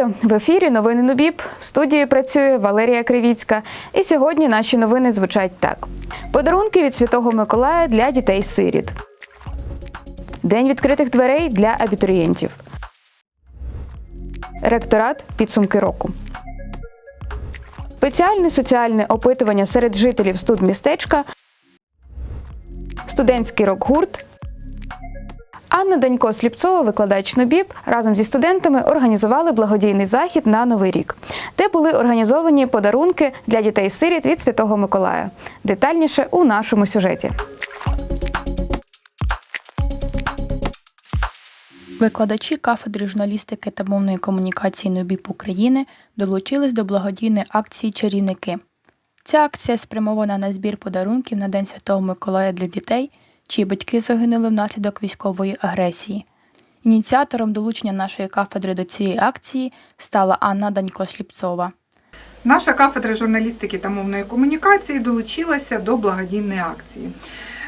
Вітаю в ефірі. Новини Нубіб. В студії працює Валерія Кривіцька. І сьогодні наші новини звучать так: подарунки від Святого Миколая для дітей-сиріт. День відкритих дверей для абітурієнтів. Ректорат підсумки року. Спеціальне соціальне опитування серед жителів студмістечка. Студентський рок-гурт Анна Данько Сліпцова, викладач НОБІБ, разом зі студентами організували благодійний захід на Новий рік, де були організовані подарунки для дітей-сиріт від Святого Миколая. Детальніше у нашому сюжеті. Викладачі кафедри журналістики та мовної комунікації НОБІП України долучились до благодійної акції Чарівники. Ця акція спрямована на збір подарунків на День Святого Миколая для дітей, чиї батьки загинули внаслідок військової агресії. Ініціатором долучення нашої кафедри до цієї акції стала Анна Данько-Сліпцова. Наша кафедра журналістики та мовної комунікації долучилася до благодійної акції.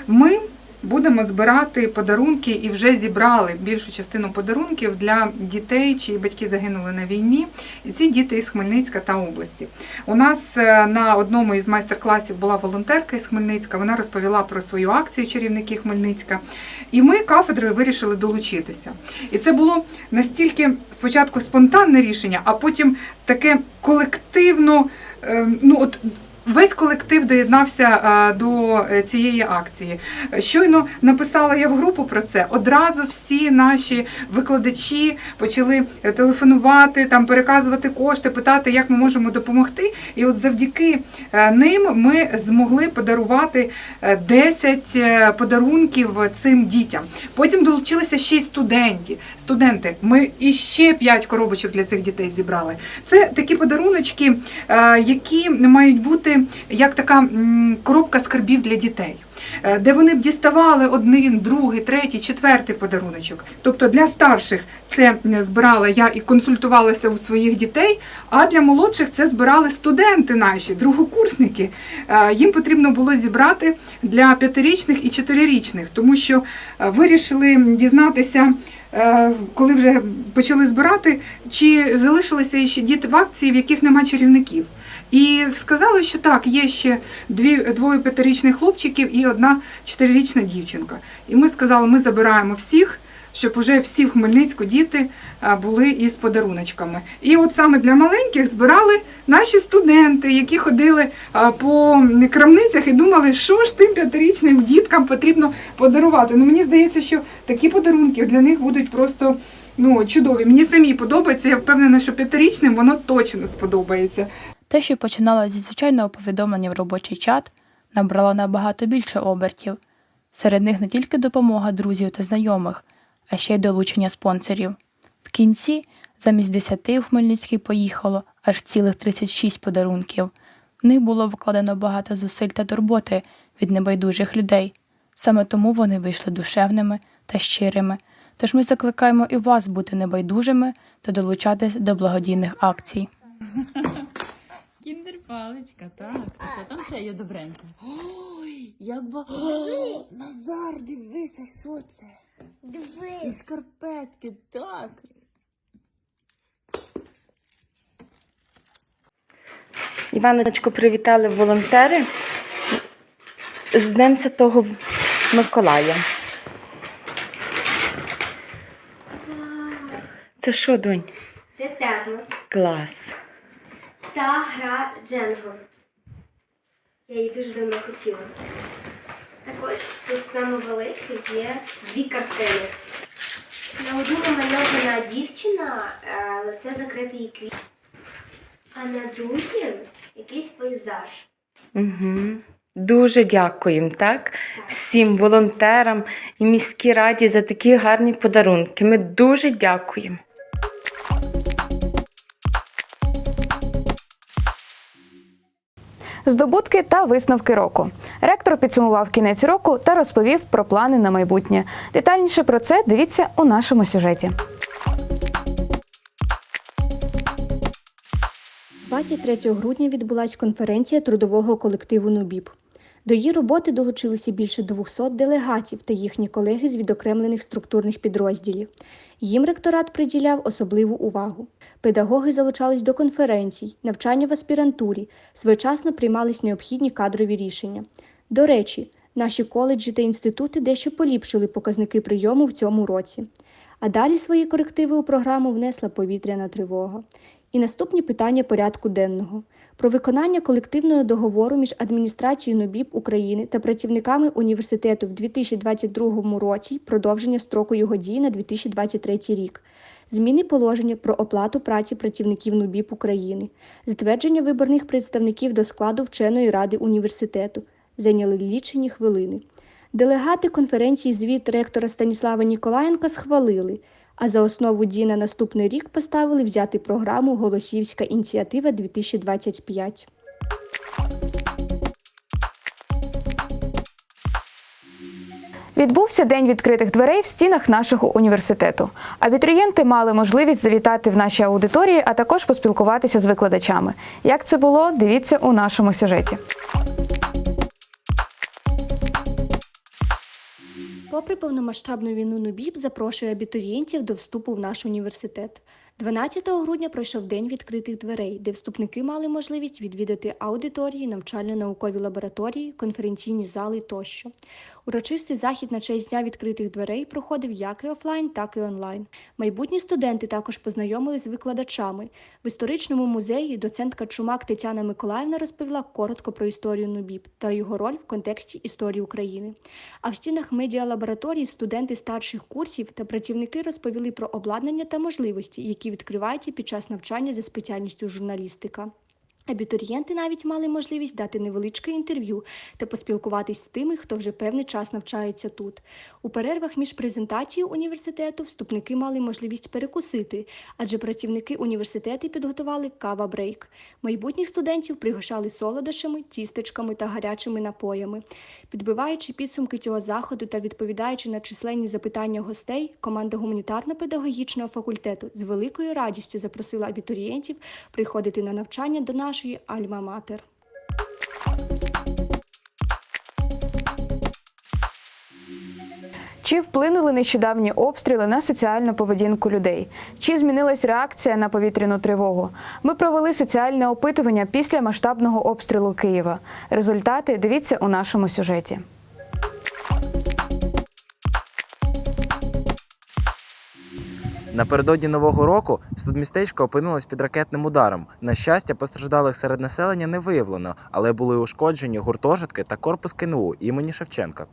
Ми будемо збирати подарунки і вже зібрали більшу частину подарунків для дітей, чиї батьки загинули на війні. І ці діти із Хмельницька та області. У нас е, на одному із майстер-класів була волонтерка із Хмельницька. Вона розповіла про свою акцію чарівники Хмельницька. І ми кафедрою вирішили долучитися. І це було настільки спочатку спонтанне рішення, а потім таке колективно. е, Ну от весь колектив доєднався е, до е, цієї акції. Щойно написала я в групу про це. Одразу всі наші викладачі почали е, телефонувати, там переказувати кошти, питати, як ми можемо допомогти. І от завдяки ним ми змогли подарувати е, 10 е, подарунків цим дітям. Потім долучилися ще й студенти. Студенти. Ми іще 5 коробочок для цих дітей зібрали. Це такі подаруночки, які мають бути як така коробка скарбів для дітей. е, Де вони б діставали один, другий, третій, четвертий подаруночок. Тобто для старших це збирала я і консультувалася у своїх дітей, а для молодших це збирали студенти наші, другокурсники. Е, Їм потрібно було зібрати для п'ятирічних і чотирирічних, тому що е, вирішили дізнатися, коли вже почали збирати, чи залишилися ще діти в акції, в яких нема чарівників. І сказали, що так, є ще дві, двоє п'ятирічних хлопчиків і одна чотирирічна дівчинка. І ми сказали, ми забираємо всіх, щоб уже всі в Хмельницьку діти були із подаруночками. І от саме для маленьких збирали наші студенти, які ходили по крамницях і думали, що ж тим п'ятирічним діткам потрібно подарувати. Ну мені здається, що такі подарунки для них будуть просто. Ну, чудові. Мені самі подобається. Я впевнена, що п'ятирічним воно точно сподобається. Те, що починало зі звичайного повідомлення в робочий чат, набрало набагато більше обертів. Серед них не тільки допомога друзів та знайомих, а ще й долучення спонсорів. В кінці замість 10 у Хмельницький поїхало аж цілих 36 подарунків. В них було вкладено багато зусиль та турботи від небайдужих людей. Саме тому вони вийшли душевними та щирими. Тож ми закликаємо і вас бути небайдужими та долучатись до благодійних акцій. Паличка, так. А що там ще є добреньке? Ой, як багато. Назар, дивися, що це? І Дивись. шкарпетки, так. Іваночку привітали волонтери з Днем Святого Миколая. Це що, донь? Це термос Клас. Та гра Дженго. Я її дуже давно хотіла. Також тут саме велике є дві картини. На одну намальована дівчина, е, лице закрите її квіт. А на другій якийсь пейзаж. Угу. Дуже дякуємо, так? Всім волонтерам і міській раді за такі гарні подарунки. Ми дуже дякуємо. Здобутки та висновки року. Ректор підсумував кінець року та розповів про плани на майбутнє. Детальніше про це дивіться у нашому сюжеті. 23 грудня відбулась конференція трудового колективу НУБІП. До її роботи долучилися більше 200 делегатів та їхні колеги з відокремлених структурних підрозділів. Їм ректорат приділяв особливу увагу. Педагоги залучались до конференцій, навчання в аспірантурі, своєчасно приймались необхідні кадрові рішення. До речі, наші коледжі та інститути дещо поліпшили показники прийому в цьому році. А далі свої корективи у програму внесла повітряна тривога. І наступні питання порядку денного про виконання колективного договору між адміністрацією НОБІП України та працівниками університету в 2022 році продовження строку його дії на 2023 рік. Зміни положення про оплату праці працівників НУБІП України, затвердження виборних представників до складу вченої ради університету зайняли лічені хвилини. Делегати конференції звіт ректора Станіслава Ніколаєнка схвалили, а за основу дій на наступний рік поставили взяти програму Голосівська ініціатива 2025. Відбувся день відкритих дверей в стінах нашого університету. Абітурієнти мали можливість завітати в наші аудиторії, а також поспілкуватися з викладачами. Як це було, дивіться у нашому сюжеті. Попри повномасштабну війну НУБІП запрошує абітурієнтів до вступу в наш університет. 12 грудня пройшов день відкритих дверей, де вступники мали можливість відвідати аудиторії, навчально-наукові лабораторії, конференційні зали тощо. Урочистий захід на честь дня відкритих дверей проходив як і офлайн, так і онлайн. Майбутні студенти також познайомились з викладачами. В історичному музеї доцентка Чумак Тетяна Миколаївна розповіла коротко про історію НУБІП та його роль в контексті історії України. А в стінах медіалабораторії студенти старших курсів та працівники розповіли про обладнання та можливості, які відкриваються під час навчання за спеціальністю журналістика. Абітурієнти навіть мали можливість дати невеличке інтерв'ю та поспілкуватись з тими, хто вже певний час навчається тут. У перервах між презентацією університету вступники мали можливість перекусити, адже працівники університету підготували кава-брейк. Майбутніх студентів пригощали солодощами, тістечками та гарячими напоями. Підбиваючи підсумки цього заходу та відповідаючи на численні запитання гостей, команда гуманітарно-педагогічного факультету з великою радістю запросила абітурієнтів приходити на навчання до нашої Альма-Матер. Чи вплинули нещодавні обстріли на соціальну поведінку людей? Чи змінилась реакція на повітряну тривогу? Ми провели соціальне опитування після масштабного обстрілу Києва. Результати дивіться у нашому сюжеті. Напередодні нового року студмістечко опинилось під ракетним ударом. На щастя, постраждалих серед населення не виявлено, але були ушкоджені гуртожитки та корпус КНУ імені Шевченка.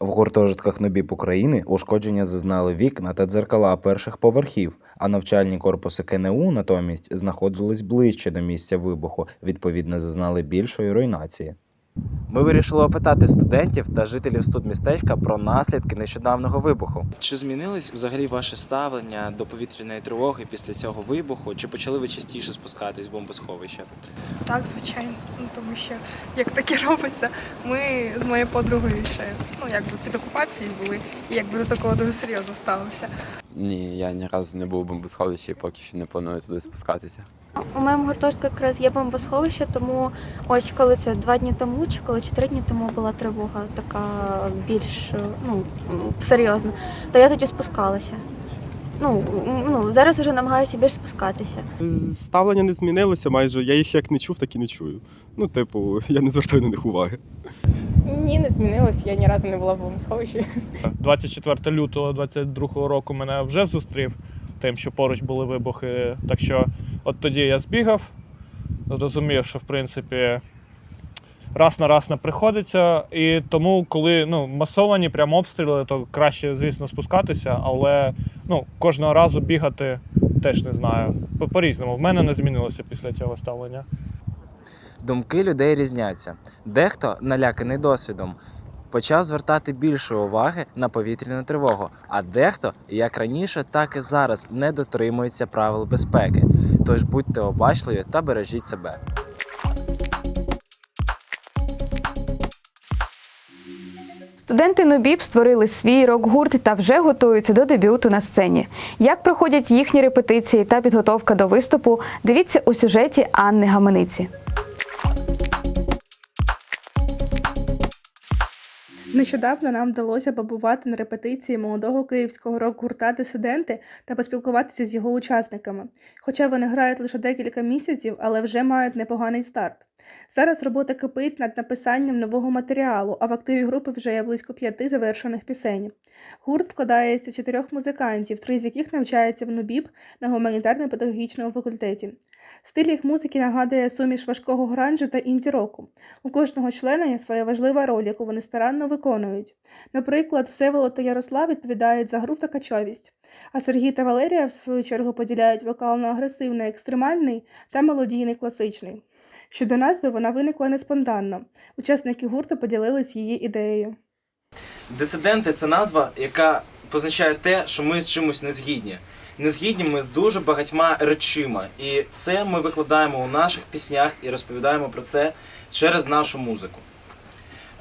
В гуртожитках НОБІП України ушкодження зазнали вікна та дзеркала перших поверхів, а навчальні корпуси КНУ натомість знаходились ближче до місця вибуху, відповідно зазнали більшої руйнації. Ми вирішили опитати студентів та жителів студмістечка про наслідки нещодавнього вибуху. Чи змінилось взагалі ваше ставлення до повітряної тривоги після цього вибуху? Чи почали ви частіше спускатись в бомбосховище? Так, звичайно. Ну тому що як таке робиться, ми з моєю подругою ще ну якби під окупацією були, і якби до такого дуже серйозно ставилося. Ні, я ні разу не був у бомбосховищі і поки що не планую туди спускатися. У моєму гуртожитку якраз є бомбосховище, тому ось коли це два дні тому, чи коли чотири дні тому була тривога така більш ну, серйозна, то я тоді спускалася. Ну, ну, зараз вже намагаюся більш спускатися. Ставлення не змінилося майже. Я їх як не чув, так і не чую. Ну, типу, я не звертаю на них уваги. Ні, не змінилось. Я ні разу не була в бомбосховищі. 24 лютого 22 року мене вже зустрів тим, що поруч були вибухи. Так що от тоді я збігав, зрозумів, що в принципі раз на раз не приходиться. І тому, коли ну, масовані прям обстріли, то краще, звісно, спускатися, але ну, кожного разу бігати теж не знаю. По- По-різному. В мене не змінилося після цього ставлення. Думки людей різняться. Дехто, наляканий досвідом, почав звертати більше уваги на повітряну тривогу, а дехто, як раніше, так і зараз, не дотримується правил безпеки. Тож будьте обачливі та бережіть себе. Студенти НОБІП створили свій рок-гурт та вже готуються до дебюту на сцені. Як проходять їхні репетиції та підготовка до виступу, дивіться у сюжеті Анни Гамениці. Нещодавно нам вдалося побувати на репетиції молодого київського рок-гурта Дисиденти та поспілкуватися з його учасниками. Хоча вони грають лише декілька місяців, але вже мають непоганий старт. Зараз робота кипить над написанням нового матеріалу, а в активі групи вже є близько п'яти завершених пісень. Гурт складається з чотирьох музикантів, три з яких навчаються в НУБІП на гуманітарно-педагогічному факультеті. Стиль їх музики нагадує суміш важкого гранжу та інді-року. У кожного члена є своя важлива роль, яку вони старанно виконують. Наприклад, Всеволод та Ярослав відповідають за гру та качовість, а Сергій та Валерія, в свою чергу, поділяють вокально-агресивний, екстремальний та мелодійний класичний. Щодо назви, вона виникла не спонтанно. Учасники гурту поділились її ідеєю. Дисиденти це назва, яка позначає те, що ми з чимось не згідні. Не згідні ми з дуже багатьма речима. І це ми викладаємо у наших піснях і розповідаємо про це через нашу музику.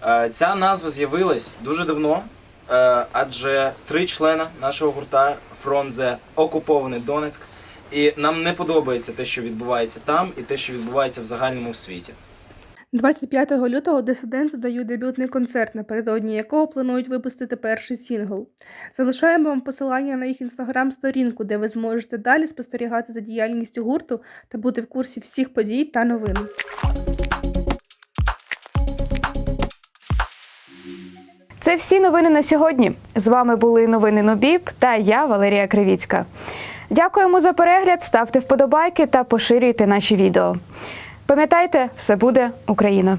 Е, Ця назва з'явилась дуже давно, е, адже три члена нашого гурта From the окупований Донецьк. І нам не подобається те, що відбувається там, і те, що відбувається в загальному в світі. 25 лютого дисиденти дають дебютний концерт, напередодні якого планують випустити перший сінгл. Залишаємо вам посилання на їх інстаграм-сторінку, де ви зможете далі спостерігати за діяльністю гурту та бути в курсі всіх подій та новин. Це всі новини на сьогодні. З вами були новини Нобіб та я, Валерія Кривіцька. Дякуємо за перегляд, ставте вподобайки та поширюйте наші відео. Пам'ятайте, все буде Україна!